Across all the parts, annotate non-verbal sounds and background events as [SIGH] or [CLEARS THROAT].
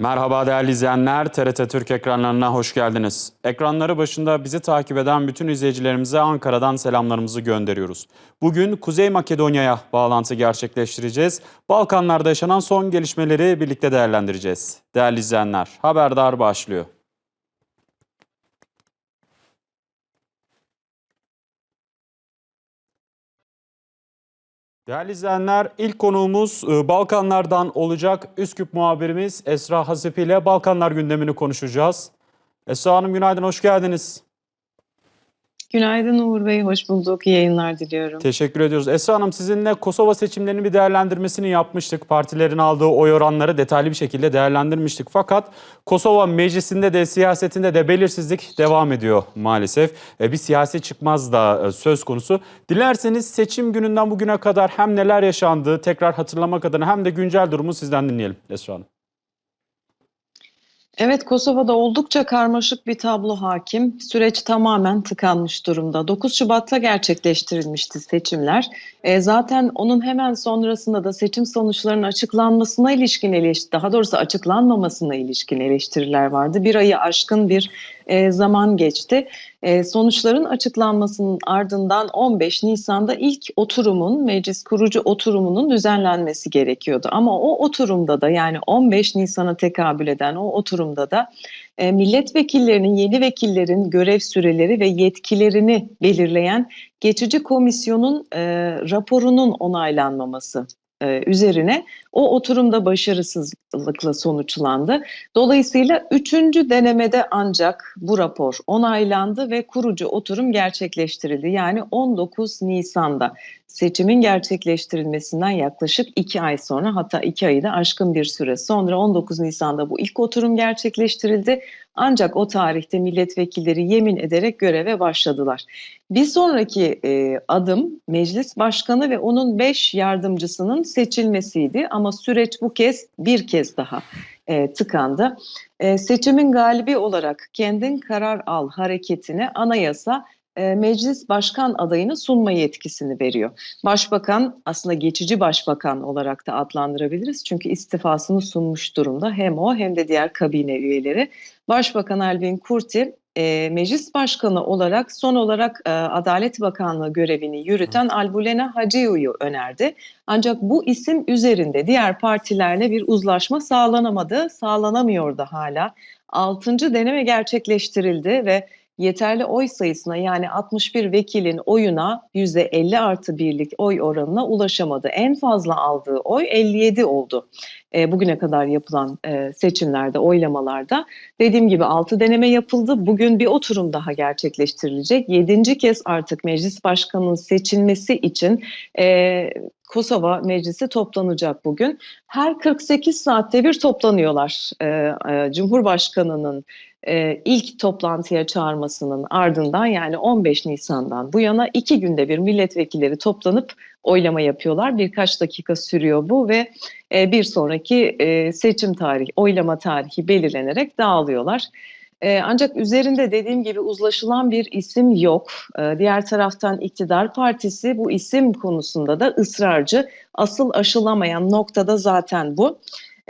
Merhaba değerli izleyenler, TRT Türk ekranlarına hoş geldiniz. Ekranları başında bizi takip eden bütün izleyicilerimize Ankara'dan selamlarımızı gönderiyoruz. Bugün Kuzey Makedonya'ya bağlantı gerçekleştireceğiz. Balkanlarda yaşanan son gelişmeleri birlikte değerlendireceğiz. Değerli izleyenler, haberdar başlıyor. Değerli izleyenler, ilk konuğumuz e, Balkanlardan olacak Üsküp muhabirimiz Esra Hasip ile Balkanlar gündemini konuşacağız. Esra Hanım günaydın, hoş geldiniz. Günaydın Uğur Bey, hoş bulduk. İyi yayınlar diliyorum. Teşekkür ediyoruz. Esra Hanım sizinle Kosova seçimlerinin bir değerlendirmesini yapmıştık. Partilerin aldığı oy oranları detaylı bir şekilde değerlendirmiştik. Fakat Kosova meclisinde de siyasetinde de belirsizlik devam ediyor maalesef. E, Bir siyasi çıkmaz da e, söz konusu. Dilerseniz seçim gününden bugüne kadar hem neler yaşandı tekrar hatırlamak adına hem de güncel durumu sizden dinleyelim Esra Hanım. Evet, Kosova'da oldukça karmaşık bir tablo hakim. Süreç tamamen tıkanmış durumda. 9 Şubat'ta gerçekleştirilmişti seçimler. E, zaten onun hemen sonrasında da seçim sonuçlarının açıklanmasına ilişkin eleştiri, daha doğrusu açıklanmamasına ilişkin eleştiriler vardı. Bir ayı aşkın bir e, zaman geçti. E, sonuçların açıklanmasının ardından 15 Nisan'da ilk oturumun, meclis kurucu oturumunun düzenlenmesi gerekiyordu. Ama o oturumda da yani 15 Nisan'a tekabül eden o oturumda da e, milletvekillerinin, yeni vekillerin görev süreleri ve yetkilerini belirleyen geçici komisyonun e, raporunun onaylanmaması e, üzerine o oturumda başarısızlıkla sonuçlandı. Dolayısıyla üçüncü denemede ancak bu rapor onaylandı ve kurucu oturum gerçekleştirildi. Yani 19 Nisan'da seçimin gerçekleştirilmesinden yaklaşık iki ay sonra hatta iki ayı da aşkın bir süre sonra 19 Nisan'da bu ilk oturum gerçekleştirildi. Ancak o tarihte milletvekilleri yemin ederek göreve başladılar. Bir sonraki e, adım meclis başkanı ve onun beş yardımcısının seçilmesiydi ama süreç bu kez bir kez daha e, tıkandı. E, seçimin galibi olarak kendin karar al hareketine anayasa e, meclis başkan adayını sunma yetkisini veriyor. Başbakan aslında geçici başbakan olarak da adlandırabiliriz. Çünkü istifasını sunmuş durumda hem o hem de diğer kabine üyeleri. Başbakan Elvin Kurti e, meclis başkanı olarak son olarak e, Adalet Bakanlığı görevini yürüten Albulena Hacıo'yu önerdi. Ancak bu isim üzerinde diğer partilerle bir uzlaşma sağlanamadı, sağlanamıyor da hala. Altıncı deneme gerçekleştirildi ve yeterli oy sayısına yani 61 vekilin oyuna %50 artı birlik oy oranına ulaşamadı. En fazla aldığı oy 57 oldu. E, bugüne kadar yapılan e, seçimlerde, oylamalarda. Dediğim gibi 6 deneme yapıldı. Bugün bir oturum daha gerçekleştirilecek. 7. kez artık meclis başkanının seçilmesi için e, Kosova Meclisi toplanacak bugün. Her 48 saatte bir toplanıyorlar. E, e, Cumhurbaşkanı'nın e, ilk toplantıya çağırmasının ardından yani 15 Nisan'dan bu yana iki günde bir milletvekilleri toplanıp oylama yapıyorlar. Birkaç dakika sürüyor bu ve e, bir sonraki e, seçim tarihi, oylama tarihi belirlenerek dağılıyorlar. E, ancak üzerinde dediğim gibi uzlaşılan bir isim yok. E, diğer taraftan iktidar partisi bu isim konusunda da ısrarcı. Asıl aşılamayan noktada zaten bu.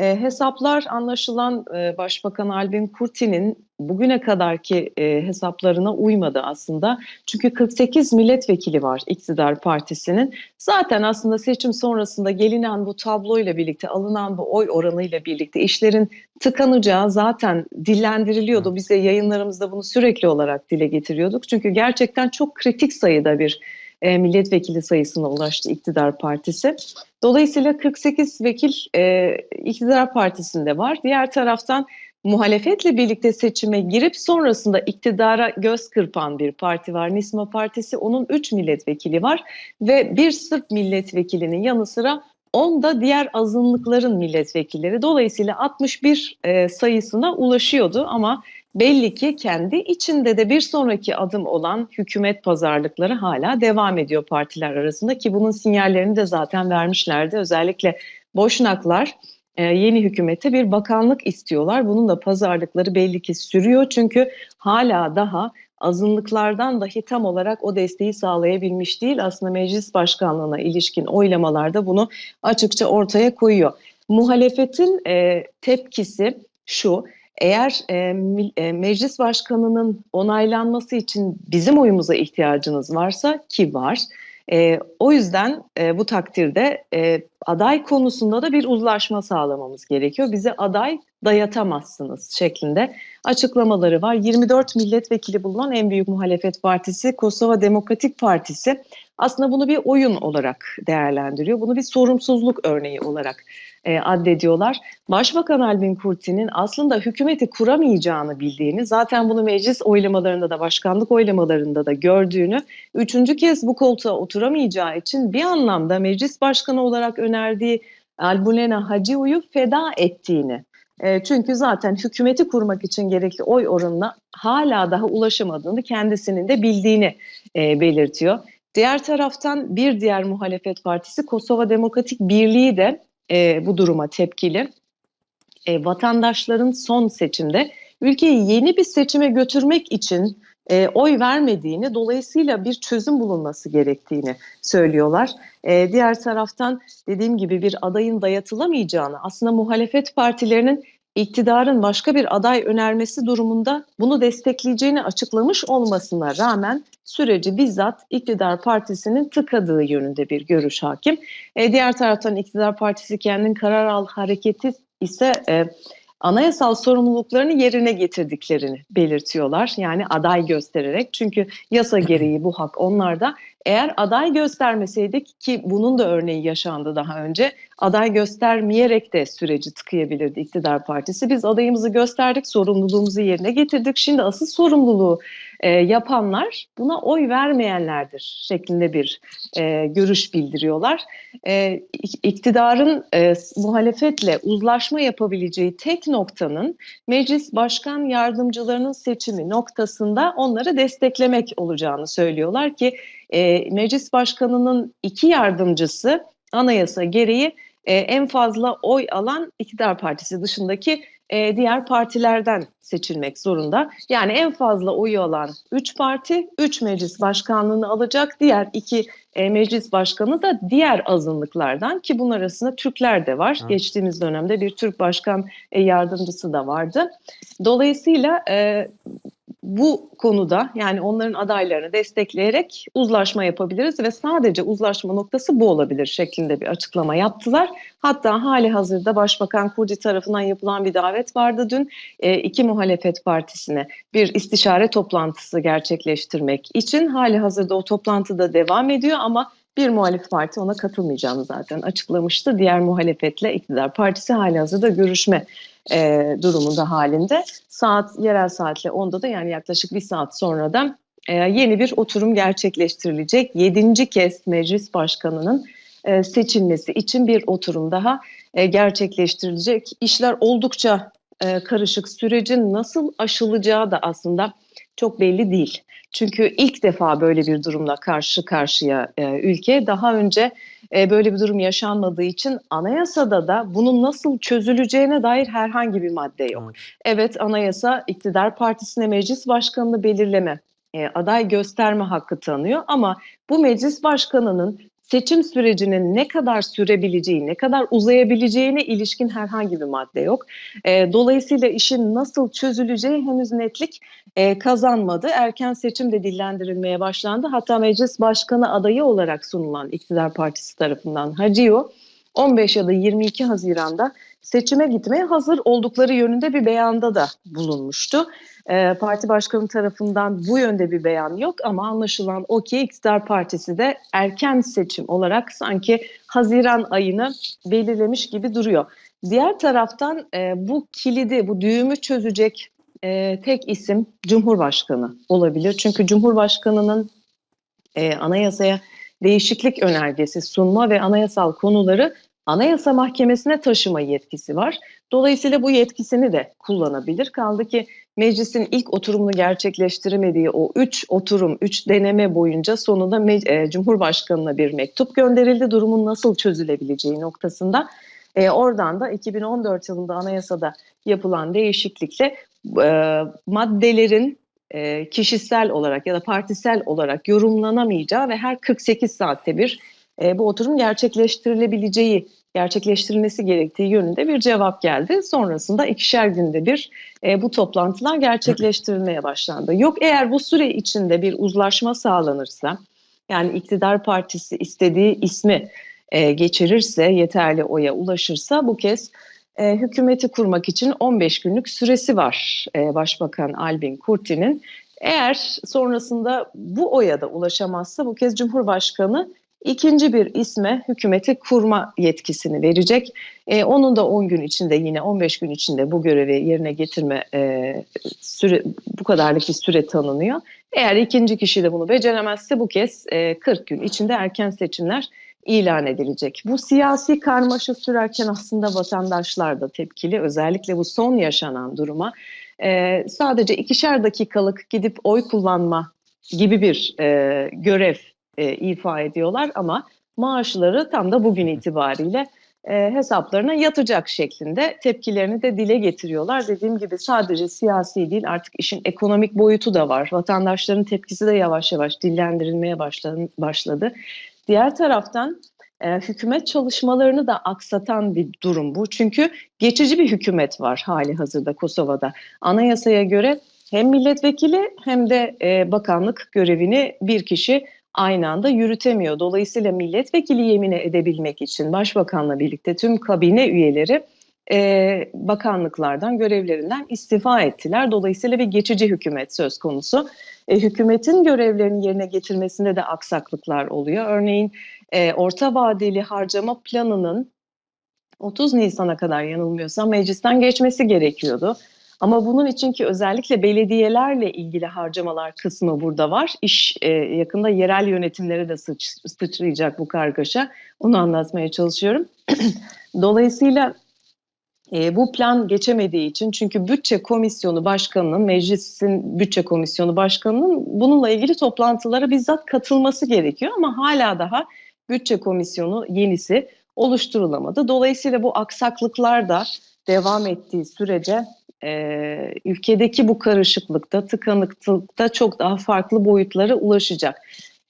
E, hesaplar anlaşılan e, Başbakan Albin Kurti'nin bugüne kadarki e, hesaplarına uymadı aslında. Çünkü 48 milletvekili var iktidar partisinin. Zaten aslında seçim sonrasında gelinen bu tabloyla birlikte, alınan bu oy oranıyla birlikte işlerin tıkanacağı zaten dillendiriliyordu. Biz de yayınlarımızda bunu sürekli olarak dile getiriyorduk. Çünkü gerçekten çok kritik sayıda bir e, milletvekili sayısına ulaştı iktidar partisi. Dolayısıyla 48 vekil e, iktidar partisinde var. Diğer taraftan muhalefetle birlikte seçime girip sonrasında iktidara göz kırpan bir parti var. Nisma Partisi onun 3 milletvekili var ve bir Sırp milletvekilinin yanı sıra 10 da diğer azınlıkların milletvekilleri. Dolayısıyla 61 e, sayısına ulaşıyordu ama belli ki kendi içinde de bir sonraki adım olan hükümet pazarlıkları hala devam ediyor partiler arasında ki bunun sinyallerini de zaten vermişlerdi. Özellikle Boşnaklar e, yeni hükümete bir bakanlık istiyorlar. Bunun da pazarlıkları belli ki sürüyor çünkü hala daha azınlıklardan dahi tam olarak o desteği sağlayabilmiş değil. Aslında meclis başkanlığına ilişkin oylamalarda bunu açıkça ortaya koyuyor. Muhalefetin e, tepkisi şu. Eğer e, e, meclis başkanının onaylanması için bizim oyumuza ihtiyacınız varsa ki var. E, o yüzden e, bu takdirde e, aday konusunda da bir uzlaşma sağlamamız gerekiyor. Bize aday dayatamazsınız şeklinde açıklamaları var. 24 milletvekili bulunan en büyük muhalefet partisi Kosova Demokratik Partisi aslında bunu bir oyun olarak değerlendiriyor. Bunu bir sorumsuzluk örneği olarak e, addediyorlar. Başbakan Albin Kurti'nin aslında hükümeti kuramayacağını bildiğini, zaten bunu meclis oylamalarında da başkanlık oylamalarında da gördüğünü, üçüncü kez bu koltuğa oturamayacağı için bir anlamda meclis başkanı olarak önerdiği Albulena Hacıo'yu feda ettiğini e, çünkü zaten hükümeti kurmak için gerekli oy oranına hala daha ulaşamadığını kendisinin de bildiğini e, belirtiyor. Diğer taraftan bir diğer muhalefet partisi Kosova Demokratik Birliği de e, bu duruma tepkili. Vatandaşların son seçimde ülkeyi yeni bir seçime götürmek için e, oy vermediğini, dolayısıyla bir çözüm bulunması gerektiğini söylüyorlar. E, diğer taraftan dediğim gibi bir adayın dayatılamayacağını, aslında muhalefet partilerinin iktidarın başka bir aday önermesi durumunda bunu destekleyeceğini açıklamış olmasına rağmen süreci bizzat iktidar partisinin tıkadığı yönünde bir görüş hakim. E, diğer taraftan iktidar partisi kendin karar al hareketi ise e, anayasal sorumluluklarını yerine getirdiklerini belirtiyorlar. Yani aday göstererek çünkü yasa [CLEARS THROAT] gereği bu hak onlarda. Eğer aday göstermeseydik ki bunun da örneği yaşandı daha önce aday göstermeyerek de süreci tıkayabilirdi iktidar partisi. Biz adayımızı gösterdik, sorumluluğumuzu yerine getirdik. Şimdi asıl sorumluluğu e, yapanlar buna oy vermeyenlerdir şeklinde bir e, görüş bildiriyorlar. E, iktidarın e, muhalefetle uzlaşma yapabileceği tek noktanın meclis başkan yardımcılarının seçimi noktasında onları desteklemek olacağını söylüyorlar ki e, meclis başkanının iki yardımcısı anayasa gereği e, en fazla oy alan iktidar partisi dışındaki e, diğer partilerden seçilmek zorunda. Yani en fazla oyu alan 3 parti 3 meclis başkanlığını alacak. Diğer iki e, meclis başkanı da diğer azınlıklardan ki bunun arasında Türkler de var. Ha. Geçtiğimiz dönemde bir Türk başkan e, yardımcısı da vardı. Dolayısıyla e, bu konuda yani onların adaylarını destekleyerek uzlaşma yapabiliriz ve sadece uzlaşma noktası bu olabilir şeklinde bir açıklama yaptılar. Hatta hali hazırda Başbakan Kurdi tarafından yapılan bir davet vardı dün e, iki muhalefet partisine bir istişare toplantısı gerçekleştirmek için hali hazırda o toplantıda devam ediyor ama bir muhalif parti ona katılmayacağını zaten açıklamıştı. Diğer muhalefetle iktidar partisi hali hazırda görüşme e, durumunda halinde. Saat yerel saatle 10'da da yani yaklaşık bir saat sonra da e, yeni bir oturum gerçekleştirilecek. Yedinci kez meclis başkanının e, seçilmesi için bir oturum daha e, gerçekleştirilecek. İşler oldukça e, karışık. Sürecin nasıl aşılacağı da aslında çok belli değil. Çünkü ilk defa böyle bir durumla karşı karşıya e, ülke. Daha önce e, böyle bir durum yaşanmadığı için anayasada da bunun nasıl çözüleceğine dair herhangi bir madde yok. Evet. Anayasa iktidar partisine meclis başkanını belirleme, e, aday gösterme hakkı tanıyor ama bu meclis başkanının seçim sürecinin ne kadar sürebileceği, ne kadar uzayabileceğine ilişkin herhangi bir madde yok. E, dolayısıyla işin nasıl çözüleceği henüz netlik e, kazanmadı. Erken seçim de dillendirilmeye başlandı. Hatta meclis başkanı adayı olarak sunulan iktidar partisi tarafından Hacıyo 15 ya da 22 Haziran'da seçime gitmeye hazır oldukları yönünde bir beyanda da bulunmuştu. Ee, parti başkanı tarafından bu yönde bir beyan yok ama anlaşılan o ki iktidar partisi de erken seçim olarak sanki Haziran ayını belirlemiş gibi duruyor. Diğer taraftan e, bu kilidi, bu düğümü çözecek e, tek isim Cumhurbaşkanı olabilir. Çünkü Cumhurbaşkanının e, anayasaya değişiklik önergesi sunma ve anayasal konuları Anayasa Mahkemesi'ne taşıma yetkisi var. Dolayısıyla bu yetkisini de kullanabilir. Kaldı ki meclisin ilk oturumunu gerçekleştiremediği o üç oturum, üç deneme boyunca sonunda e, Cumhurbaşkanı'na bir mektup gönderildi. Durumun nasıl çözülebileceği noktasında. E, oradan da 2014 yılında anayasada yapılan değişiklikle e, maddelerin e, kişisel olarak ya da partisel olarak yorumlanamayacağı ve her 48 saatte bir e, bu oturum gerçekleştirilebileceği gerçekleştirilmesi gerektiği yönünde bir cevap geldi. Sonrasında ikişer günde bir e, bu toplantılar gerçekleştirilmeye başlandı. Yok eğer bu süre içinde bir uzlaşma sağlanırsa, yani iktidar partisi istediği ismi e, geçirirse, yeterli oya ulaşırsa bu kez e, hükümeti kurmak için 15 günlük süresi var e, Başbakan Albin Kurti'nin. Eğer sonrasında bu oya da ulaşamazsa bu kez Cumhurbaşkanı ikinci bir isme hükümeti kurma yetkisini verecek. E, onun da 10 gün içinde yine 15 gün içinde bu görevi yerine getirme e, süre bu kadarlık bir süre tanınıyor. Eğer ikinci kişi de bunu beceremezse bu kez e, 40 gün içinde erken seçimler ilan edilecek. Bu siyasi karmaşa sürerken aslında vatandaşlar da tepkili. Özellikle bu son yaşanan duruma e, sadece ikişer dakikalık gidip oy kullanma gibi bir e, görev e, ifa ediyorlar ama maaşları tam da bugün itibariyle e, hesaplarına yatacak şeklinde tepkilerini de dile getiriyorlar. Dediğim gibi sadece siyasi değil artık işin ekonomik boyutu da var. Vatandaşların tepkisi de yavaş yavaş dillendirilmeye başladı. Diğer taraftan e, hükümet çalışmalarını da aksatan bir durum bu. Çünkü geçici bir hükümet var hali hazırda Kosova'da. Anayasaya göre hem milletvekili hem de e, bakanlık görevini bir kişi aynı anda yürütemiyor. Dolayısıyla milletvekili yemine edebilmek için başbakanla birlikte tüm kabine üyeleri e, bakanlıklardan, görevlerinden istifa ettiler. Dolayısıyla bir geçici hükümet söz konusu. E, hükümetin görevlerini yerine getirmesinde de aksaklıklar oluyor. Örneğin e, orta vadeli harcama planının 30 Nisan'a kadar yanılmıyorsam meclisten geçmesi gerekiyordu. Ama bunun için ki özellikle belediyelerle ilgili harcamalar kısmı burada var. İş e, yakında yerel yönetimlere de sıç, sıçrayacak bu kargaşa. Onu anlatmaya çalışıyorum. [CLEARS THROAT] Dolayısıyla e, bu plan geçemediği için çünkü bütçe komisyonu başkanının, meclisin bütçe komisyonu başkanının bununla ilgili toplantılara bizzat katılması gerekiyor ama hala daha bütçe komisyonu yenisi oluşturulamadı. Dolayısıyla bu aksaklıklar da devam ettiği sürece e, ülkedeki bu karışıklıkta, tıkanıklıkta çok daha farklı boyutlara ulaşacak.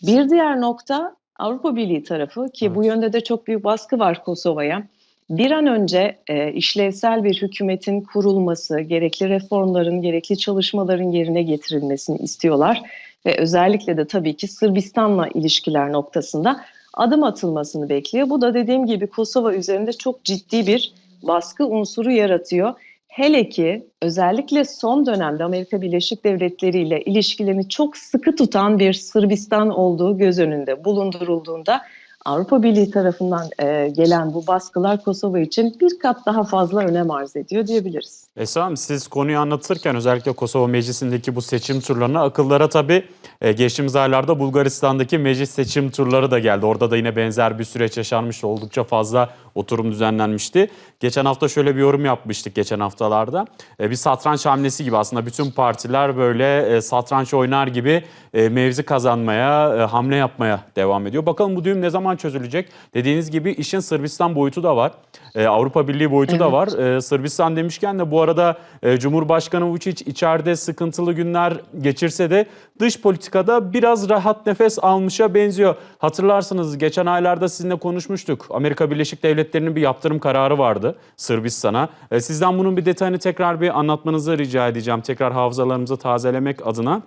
Bir diğer nokta Avrupa Birliği tarafı ki evet. bu yönde de çok büyük baskı var Kosova'ya. Bir an önce e, işlevsel bir hükümetin kurulması, gerekli reformların, gerekli çalışmaların yerine getirilmesini istiyorlar. Ve özellikle de tabii ki Sırbistan'la ilişkiler noktasında adım atılmasını bekliyor. Bu da dediğim gibi Kosova üzerinde çok ciddi bir baskı unsuru yaratıyor. Hele ki özellikle son dönemde Amerika Birleşik Devletleri ile ilişkilerini çok sıkı tutan bir Sırbistan olduğu göz önünde bulundurulduğunda Avrupa Birliği tarafından e, gelen bu baskılar Kosova için bir kat daha fazla önem arz ediyor diyebiliriz. Esra Hanım siz konuyu anlatırken özellikle Kosova Meclisi'ndeki bu seçim turlarına akıllara tabii e, geçtiğimiz aylarda Bulgaristan'daki meclis seçim turları da geldi. Orada da yine benzer bir süreç yaşanmıştı. Oldukça fazla oturum düzenlenmişti. Geçen hafta şöyle bir yorum yapmıştık geçen haftalarda. E, bir satranç hamlesi gibi aslında bütün partiler böyle e, satranç oynar gibi e, mevzi kazanmaya, e, hamle yapmaya devam ediyor. Bakalım bu düğüm ne zaman çözülecek? Dediğiniz gibi işin Sırbistan boyutu da var. E, Avrupa Birliği boyutu evet. da var. E, Sırbistan demişken de bu arada e, Cumhurbaşkanı Vučić içeride sıkıntılı günler geçirse de dış politikada biraz rahat nefes almışa benziyor. Hatırlarsınız geçen aylarda sizinle konuşmuştuk. Amerika Birleşik Devletleri'nin bir yaptırım kararı vardı Sırbistan'a. E, sizden bunun bir detayını tekrar bir anlatmanızı rica edeceğim. Tekrar hafızalarımızı tazelemek adına.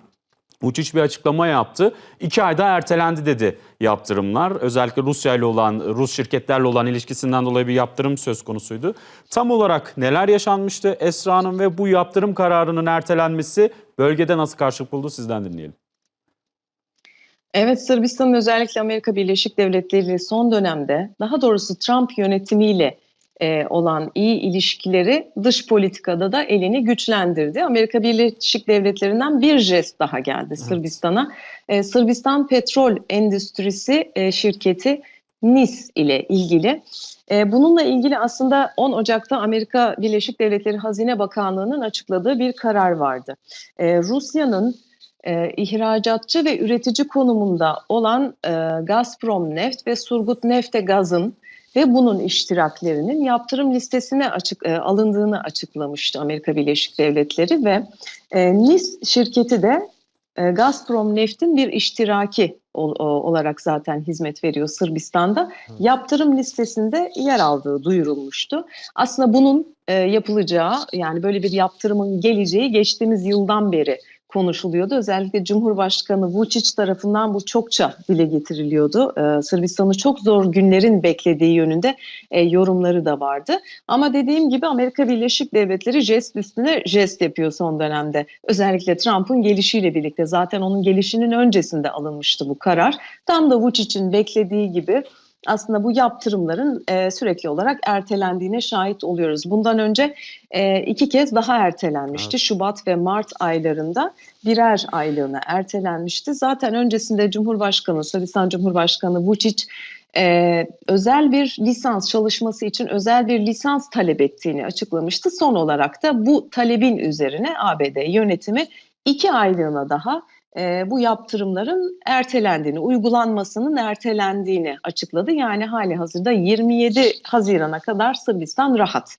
Vučić bir açıklama yaptı. İki ayda ertelendi dedi yaptırımlar. Özellikle Rusya ile olan, Rus şirketlerle olan ilişkisinden dolayı bir yaptırım söz konusuydu. Tam olarak neler yaşanmıştı Esra Hanım ve bu yaptırım kararının ertelenmesi bölgede nasıl karşılık buldu sizden dinleyelim. Evet Sırbistan'ın özellikle Amerika Birleşik Devletleri son dönemde daha doğrusu Trump yönetimiyle e, olan iyi ilişkileri dış politikada da elini güçlendirdi. Amerika Birleşik Devletleri'nden bir jest daha geldi evet. Sırbistan'a. E, Sırbistan Petrol Endüstrisi e, şirketi NIS ile ilgili. E, bununla ilgili aslında 10 Ocak'ta Amerika Birleşik Devletleri Hazine Bakanlığı'nın açıkladığı bir karar vardı. E, Rusya'nın e, ihracatçı ve üretici konumunda olan e, Gazprom Neft ve Surgut Nefte Gaz'ın ve bunun iştiraklerinin yaptırım listesine açık e, alındığını açıklamıştı Amerika Birleşik Devletleri ve e, NIS şirketi de e, Gazprom Neft'in bir iştiraki ol- o- olarak zaten hizmet veriyor Sırbistan'da. Yaptırım listesinde yer aldığı duyurulmuştu. Aslında bunun e, yapılacağı yani böyle bir yaptırımın geleceği geçtiğimiz yıldan beri konuşuluyordu. Özellikle Cumhurbaşkanı Vučić tarafından bu çokça dile getiriliyordu. Ee, Sırbistan'ı çok zor günlerin beklediği yönünde e, yorumları da vardı. Ama dediğim gibi Amerika Birleşik Devletleri jest üstüne jest yapıyor son dönemde. Özellikle Trump'ın gelişiyle birlikte zaten onun gelişinin öncesinde alınmıştı bu karar. Tam da Vučić'in beklediği gibi aslında bu yaptırımların e, sürekli olarak ertelendiğine şahit oluyoruz. Bundan önce e, iki kez daha ertelenmişti. Evet. Şubat ve Mart aylarında birer aylığına ertelenmişti. Zaten öncesinde Cumhurbaşkanı, Sırbistan Cumhurbaşkanı Vučić e, özel bir lisans çalışması için özel bir lisans talep ettiğini açıklamıştı. Son olarak da bu talebin üzerine ABD yönetimi iki aylığına daha e, bu yaptırımların ertelendiğini, uygulanmasının ertelendiğini açıkladı. Yani hali hazırda 27 Haziran'a kadar Sırbistan rahat.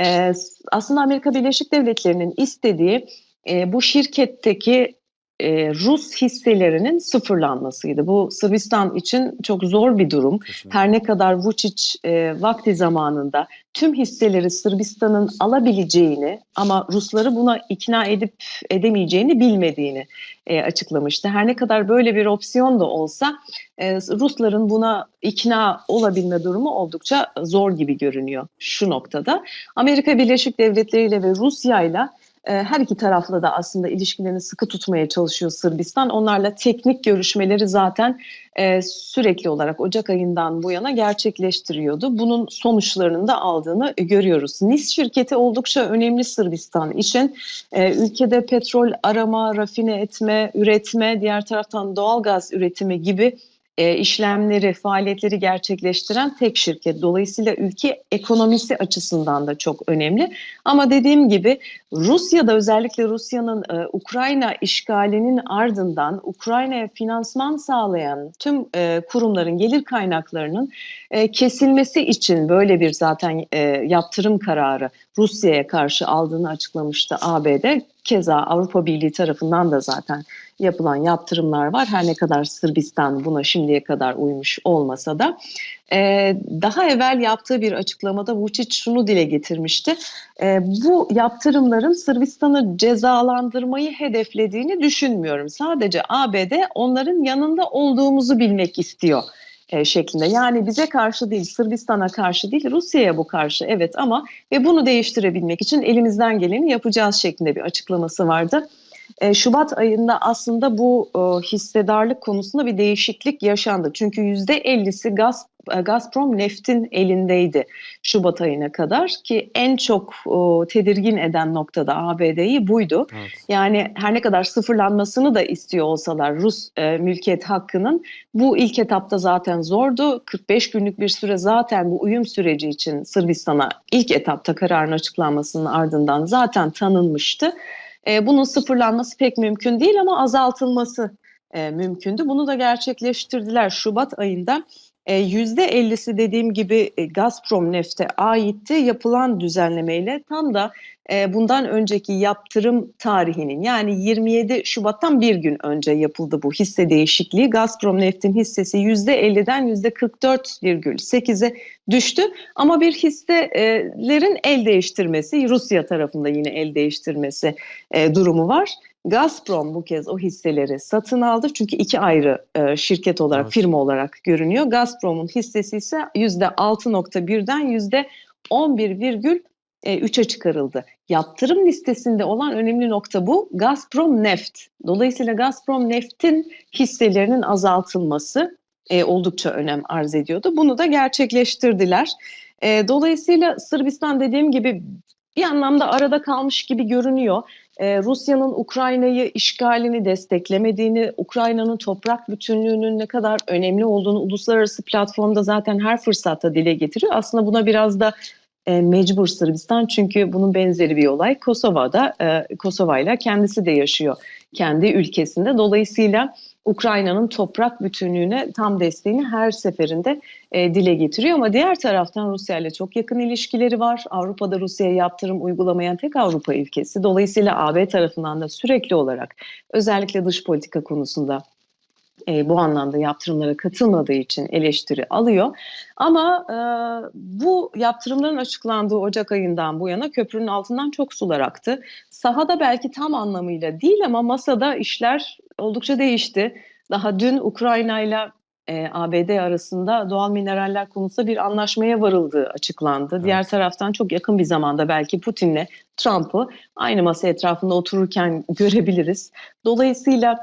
E, aslında Amerika Birleşik Devletleri'nin istediği e, bu şirketteki e, Rus hisselerinin sıfırlanmasıydı. Bu Sırbistan için çok zor bir durum. Her ne kadar Vučić e, vakti zamanında tüm hisseleri Sırbistan'ın alabileceğini ama Rusları buna ikna edip edemeyeceğini bilmediğini e, açıklamıştı. Her ne kadar böyle bir opsiyon da olsa e, Rusların buna ikna olabilme durumu oldukça zor gibi görünüyor şu noktada. Amerika Birleşik Devletleri ile ve Rusya ile her iki tarafla da aslında ilişkilerini sıkı tutmaya çalışıyor Sırbistan. Onlarla teknik görüşmeleri zaten e, sürekli olarak Ocak ayından bu yana gerçekleştiriyordu. Bunun sonuçlarını da aldığını görüyoruz. NIS şirketi oldukça önemli Sırbistan için. E, ülkede petrol arama, rafine etme, üretme, diğer taraftan doğalgaz üretimi gibi e, işlemleri, faaliyetleri gerçekleştiren tek şirket. Dolayısıyla ülke ekonomisi açısından da çok önemli. Ama dediğim gibi Rusya'da özellikle Rusya'nın e, Ukrayna işgalinin ardından Ukrayna'ya finansman sağlayan tüm e, kurumların gelir kaynaklarının e, kesilmesi için böyle bir zaten e, yaptırım kararı Rusya'ya karşı aldığını açıklamıştı ABD. Keza Avrupa Birliği tarafından da zaten yapılan yaptırımlar var. Her ne kadar Sırbistan buna şimdiye kadar uymuş olmasa da. Ee, daha evvel yaptığı bir açıklamada Vučić şunu dile getirmişti. Ee, bu yaptırımların Sırbistan'ı cezalandırmayı hedeflediğini düşünmüyorum. Sadece ABD onların yanında olduğumuzu bilmek istiyor e, şeklinde. Yani bize karşı değil, Sırbistan'a karşı değil, Rusya'ya bu karşı evet ama ve bunu değiştirebilmek için elimizden geleni yapacağız şeklinde bir açıklaması vardı. E, Şubat ayında aslında bu e, hissedarlık konusunda bir değişiklik yaşandı. Çünkü %50'si Gaz, e, Gazprom Neft'in elindeydi Şubat ayına kadar ki en çok e, tedirgin eden noktada ABD'yi buydu. Evet. Yani her ne kadar sıfırlanmasını da istiyor olsalar Rus e, mülkiyet hakkının bu ilk etapta zaten zordu. 45 günlük bir süre zaten bu uyum süreci için Sırbistan'a ilk etapta kararın açıklanmasının ardından zaten tanınmıştı. E, bunun sıfırlanması pek mümkün değil ama azaltılması e, mümkündü. Bunu da gerçekleştirdiler Şubat ayında. E, %50'si dediğim gibi e, Gazprom Neft'e aitti. Yapılan düzenlemeyle tam da e, bundan önceki yaptırım tarihinin yani 27 Şubat'tan bir gün önce yapıldı bu hisse değişikliği. Gazprom Neft'in hissesi %50'den %44,8'e düştü. Ama bir hisselerin el değiştirmesi, Rusya tarafında yine el değiştirmesi e, durumu var. Gazprom bu kez o hisseleri satın aldı. Çünkü iki ayrı e, şirket olarak, Evet. firma olarak görünüyor. Gazprom'un hissesi ise %6.1'den %11,3'e çıkarıldı. Yaptırım listesinde olan önemli nokta bu. Gazprom Neft. Dolayısıyla Gazprom Neft'in hisselerinin azaltılması e, oldukça önem arz ediyordu. Bunu da gerçekleştirdiler. E, dolayısıyla Sırbistan dediğim gibi bir anlamda arada kalmış gibi görünüyor. Ee, Rusya'nın Ukrayna'yı işgalini desteklemediğini, Ukrayna'nın toprak bütünlüğünün ne kadar önemli olduğunu uluslararası platformda zaten her fırsatta dile getiriyor. Aslında buna biraz da e, mecbur Sırbistan çünkü bunun benzeri bir olay Kosova'da, e, Kosova'yla kendisi de yaşıyor kendi ülkesinde. Dolayısıyla Ukrayna'nın toprak bütünlüğüne tam desteğini her seferinde e, dile getiriyor ama diğer taraftan Rusya ile çok yakın ilişkileri var. Avrupa'da Rusya'ya yaptırım uygulamayan tek Avrupa ülkesi. Dolayısıyla AB tarafından da sürekli olarak özellikle dış politika konusunda e, bu anlamda yaptırımlara katılmadığı için eleştiri alıyor. Ama e, bu yaptırımların açıklandığı Ocak ayından bu yana köprünün altından çok sular aktı. Sahada belki tam anlamıyla değil ama masada işler oldukça değişti. Daha dün Ukrayna ile e, ABD arasında doğal mineraller konusunda bir anlaşmaya varıldığı açıklandı. Evet. Diğer taraftan çok yakın bir zamanda belki Putin'le Trump'ı aynı masa etrafında otururken [LAUGHS] görebiliriz. Dolayısıyla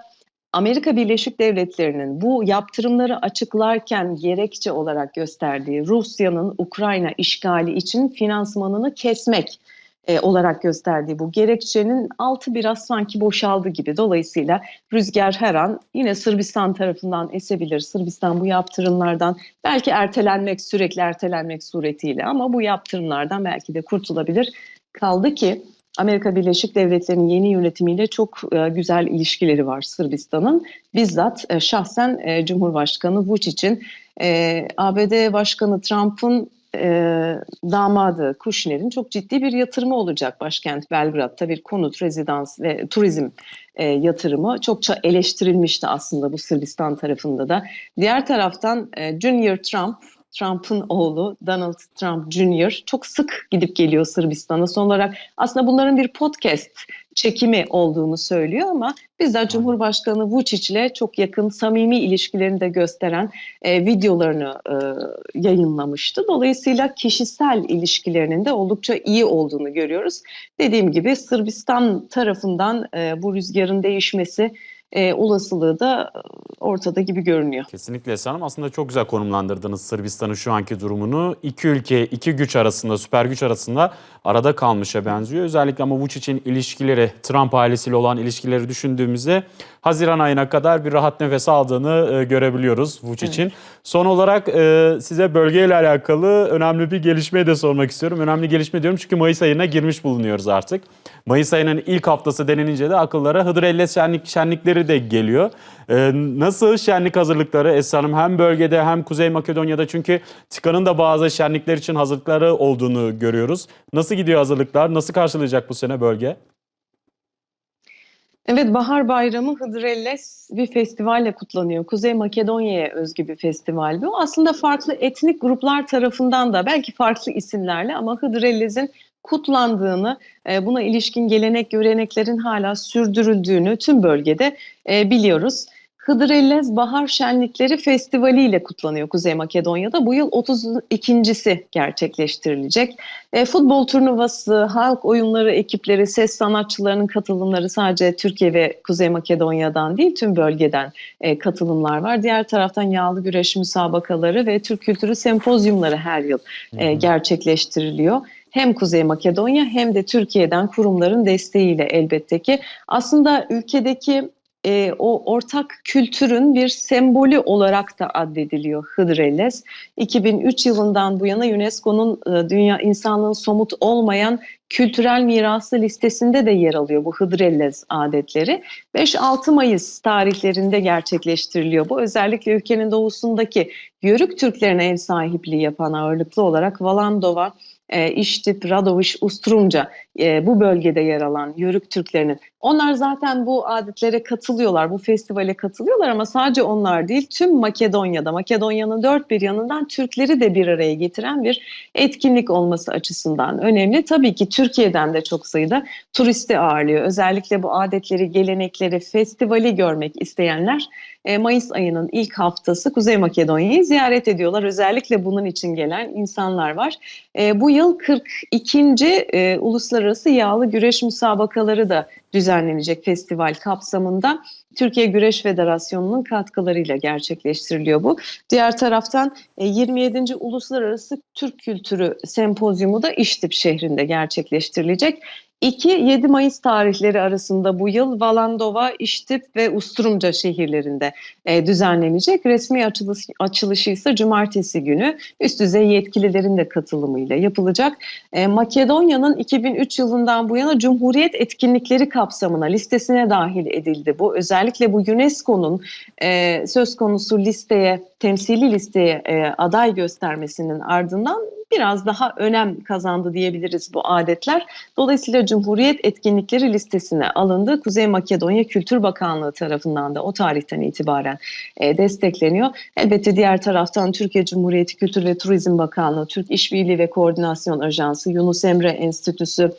Amerika Birleşik Devletleri'nin bu yaptırımları açıklarken gerekçe olarak gösterdiği Rusya'nın Ukrayna işgali için finansmanını kesmek e, olarak gösterdiği bu gerekçenin altı biraz sanki boşaldı gibi. Dolayısıyla rüzgar her an yine Sırbistan tarafından esebilir. Sırbistan bu yaptırımlardan belki ertelenmek, sürekli ertelenmek suretiyle ama bu yaptırımlardan belki de kurtulabilir. Kaldı ki Amerika Birleşik Devletleri'nin yeni yönetimiyle çok e, güzel ilişkileri var Sırbistan'ın. Bizzat e, şahsen e, Cumhurbaşkanı Vučić'in e, ABD Başkanı Trump'ın e, damadı Kushner'in çok ciddi bir yatırımı olacak başkent Belgrad'da bir konut, rezidans ve turizm e, yatırımı çokça eleştirilmişti aslında bu Sırbistan tarafında da. Diğer taraftan e, Junior Trump Trump'ın oğlu Donald Trump Jr. çok sık gidip geliyor Sırbistan'a. Son olarak aslında bunların bir podcast çekimi olduğunu söylüyor ama bizzat Cumhurbaşkanı Vučić ile çok yakın samimi ilişkilerini de gösteren e, videolarını e, yayınlamıştı. Dolayısıyla kişisel ilişkilerinin de oldukça iyi olduğunu görüyoruz. Dediğim gibi Sırbistan tarafından e, bu rüzgarın değişmesi e, olasılığı da e, ortada gibi görünüyor. Kesinlikle Esra Hanım. Aslında çok güzel konumlandırdınız Sırbistan'ın şu anki durumunu. İki ülke, iki güç arasında, süper güç arasında arada kalmışa benziyor. Özellikle ama Vučić'in ilişkileri, Trump ailesiyle olan ilişkileri düşündüğümüzde Haziran ayına kadar bir rahat nefes aldığını e, görebiliyoruz Vučić'in. Son olarak e, size bölgeyle alakalı önemli bir gelişmeyi de sormak istiyorum. Önemli gelişme diyorum çünkü Mayıs ayına girmiş bulunuyoruz artık. Mayıs ayının ilk haftası denilince de akıllara Hıdrellez şenlik, şenlikleri de geliyor. E, nasıl şenlik hazırlıkları Esra Hanım hem bölgede hem Kuzey Makedonya'da çünkü TİKA'nın da bazı şenlikler için hazırlıkları olduğunu görüyoruz. Nasıl gidiyor hazırlıklar? Nasıl karşılayacak bu sene bölge? Evet, Bahar Bayramı Hıdrellez bir festivalle kutlanıyor. Kuzey Makedonya'ya özgü bir festival bu. Aslında farklı etnik gruplar tarafından da belki farklı isimlerle ama Hıdrellez'in kutlandığını, e, buna ilişkin gelenek göreneklerin hala sürdürüldüğünü tüm bölgede e, biliyoruz. Hıdrellez Bahar Şenlikleri Festivali ile kutlanıyor Kuzey Makedonya'da. Bu yıl 32.si gerçekleştirilecek. E, futbol turnuvası, halk oyunları ekipleri, ses sanatçılarının katılımları sadece Türkiye ve Kuzey Makedonya'dan değil tüm bölgeden e, katılımlar var. Diğer taraftan yağlı güreş müsabakaları ve Türk kültürü sempozyumları her yıl e, gerçekleştiriliyor hem Kuzey Makedonya hem de Türkiye'den kurumların desteğiyle elbette ki aslında ülkedeki e, o ortak kültürün bir sembolü olarak da addediliyor Hıdrellez. 2003 yılından bu yana UNESCO'nun e, dünya insanlığın somut olmayan kültürel mirası listesinde de yer alıyor bu Hıdrellez adetleri. 5-6 Mayıs tarihlerinde gerçekleştiriliyor bu. Özellikle ülkenin doğusundaki Yörük Türklerine ev sahipliği yapan ağırlıklı olarak Valandova, e, İştip, Radoviş, Ustrumca e, bu bölgede yer alan Yörük Türklerinin. Onlar zaten bu adetlere katılıyorlar, bu festivale katılıyorlar ama sadece onlar değil tüm Makedonya'da, Makedonya'nın dört bir yanından Türkleri de bir araya getiren bir etkinlik olması açısından önemli. Tabii ki Türkiye'den de çok sayıda turisti ağırlıyor. Özellikle bu adetleri, gelenekleri, festivali görmek isteyenler e, Mayıs ayının ilk haftası Kuzey Makedonya'yı ziyaret ediyorlar. Özellikle bunun için gelen insanlar var. E, bu yıl 42. E, Uluslararası Yağlı Güreş Müsabakaları da düzenlenecek festival kapsamında. Türkiye Güreş Federasyonu'nun katkılarıyla gerçekleştiriliyor bu. Diğer taraftan 27. Uluslararası Türk Kültürü Sempozyumu da İştip şehrinde gerçekleştirilecek. 2-7 Mayıs tarihleri arasında bu yıl Valandova, İştip ve Usturumca şehirlerinde e, düzenlenecek. Resmi açılış, açılışı ise cumartesi günü üst düzey yetkililerin de katılımıyla yapılacak. E, Makedonya'nın 2003 yılından bu yana Cumhuriyet etkinlikleri kapsamına listesine dahil edildi bu. Özellikle bu UNESCO'nun e, söz konusu listeye, temsili listeye e, aday göstermesinin ardından biraz daha önem kazandı diyebiliriz bu adetler. Dolayısıyla Cumhuriyet etkinlikleri listesine alındı. Kuzey Makedonya Kültür Bakanlığı tarafından da o tarihten itibaren e, destekleniyor. Elbette diğer taraftan Türkiye Cumhuriyeti Kültür ve Turizm Bakanlığı, Türk İşbirliği ve Koordinasyon Ajansı, Yunus Emre Enstitüsü,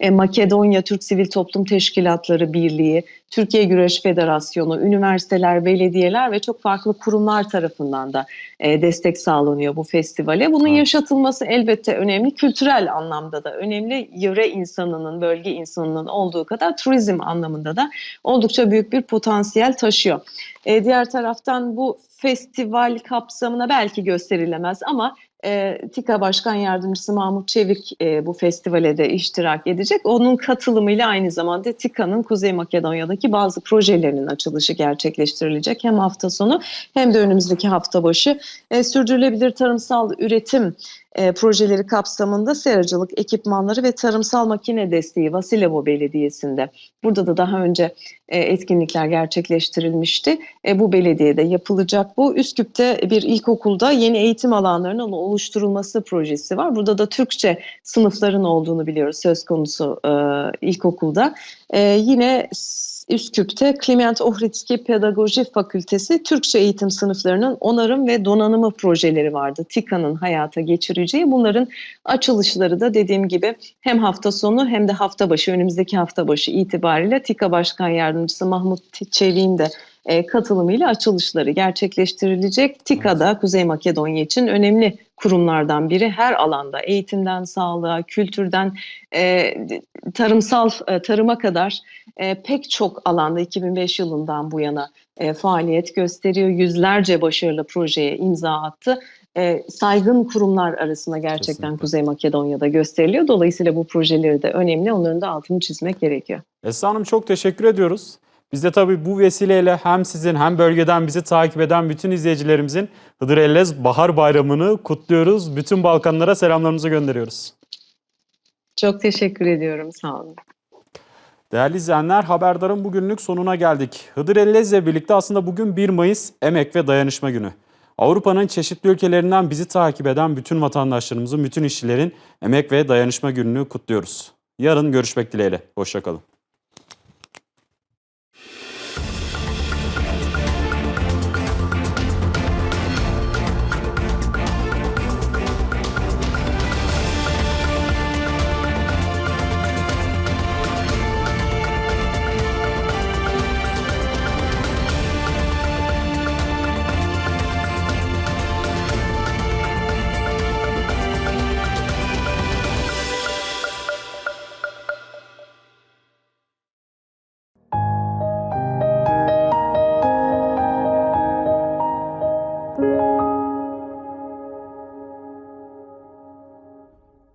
e, Makedonya Türk Sivil Toplum Teşkilatları Birliği, Türkiye Güreş Federasyonu, üniversiteler, belediyeler ve çok farklı kurumlar tarafından da e, destek sağlanıyor bu festivale. Bunun Evet. yaşatılması elbette önemli, kültürel anlamda da önemli. Yöre insanının, bölge insanının olduğu kadar turizm anlamında da oldukça büyük bir potansiyel taşıyor. E, diğer taraftan bu festival kapsamına belki gösterilemez ama e, TİKA Başkan Yardımcısı Mahmut Çevik e, bu festivale de iştirak edecek. Onun katılımıyla aynı zamanda TİKA'nın Kuzey Makedonya'daki bazı projelerinin açılışı gerçekleştirilecek. Hem hafta sonu hem de önümüzdeki hafta başı e, sürdürülebilir tarımsal üretim e, projeleri kapsamında seracılık ekipmanları ve tarımsal makine desteği Vasilevo Belediyesi'nde. Burada da daha önce e, etkinlikler gerçekleştirilmişti. E, bu belediyede yapılacak bu. Üsküp'te bir ilkokulda yeni eğitim alanlarının oluşturulması projesi var. Burada da Türkçe sınıfların olduğunu biliyoruz söz konusu e, ilkokulda. E, yine Üsküp'te Kliment Ohridski Pedagoji Fakültesi Türkçe eğitim sınıflarının onarım ve donanımı projeleri vardı. TİKA'nın hayata geçireceği. Bunların açılışları da dediğim gibi hem hafta sonu hem de hafta başı önümüzdeki hafta başı itibariyle TİKA Başkan Yardımcısı Mahmut Çevik'in de e, katılımıyla açılışları gerçekleştirilecek. TİKA'da Kuzey Makedonya için önemli kurumlardan biri. Her alanda eğitimden sağlığa, kültürden e, tarımsal e, tarıma kadar e, pek çok alanda 2005 yılından bu yana e, faaliyet gösteriyor. Yüzlerce başarılı projeye imza attı. E, saygın kurumlar arasında gerçekten Kesinlikle. Kuzey Makedonya'da gösteriliyor. Dolayısıyla bu projeleri de önemli. Onların da altını çizmek gerekiyor. Esra Hanım çok teşekkür ediyoruz. Biz de tabii bu vesileyle hem sizin hem bölgeden bizi takip eden bütün izleyicilerimizin Hıdır Ellez Bahar Bayramı'nı kutluyoruz. Bütün Balkanlara selamlarımızı gönderiyoruz. Çok teşekkür ediyorum. Sağ olun. Değerli izleyenler haberdarın bugünlük sonuna geldik. Hıdır Ellez'le birlikte aslında bugün 1 Mayıs Emek ve Dayanışma Günü. Avrupa'nın çeşitli ülkelerinden bizi takip eden bütün vatandaşlarımızın, bütün işçilerin Emek ve Dayanışma Günü'nü kutluyoruz. Yarın görüşmek dileğiyle. Hoşçakalın.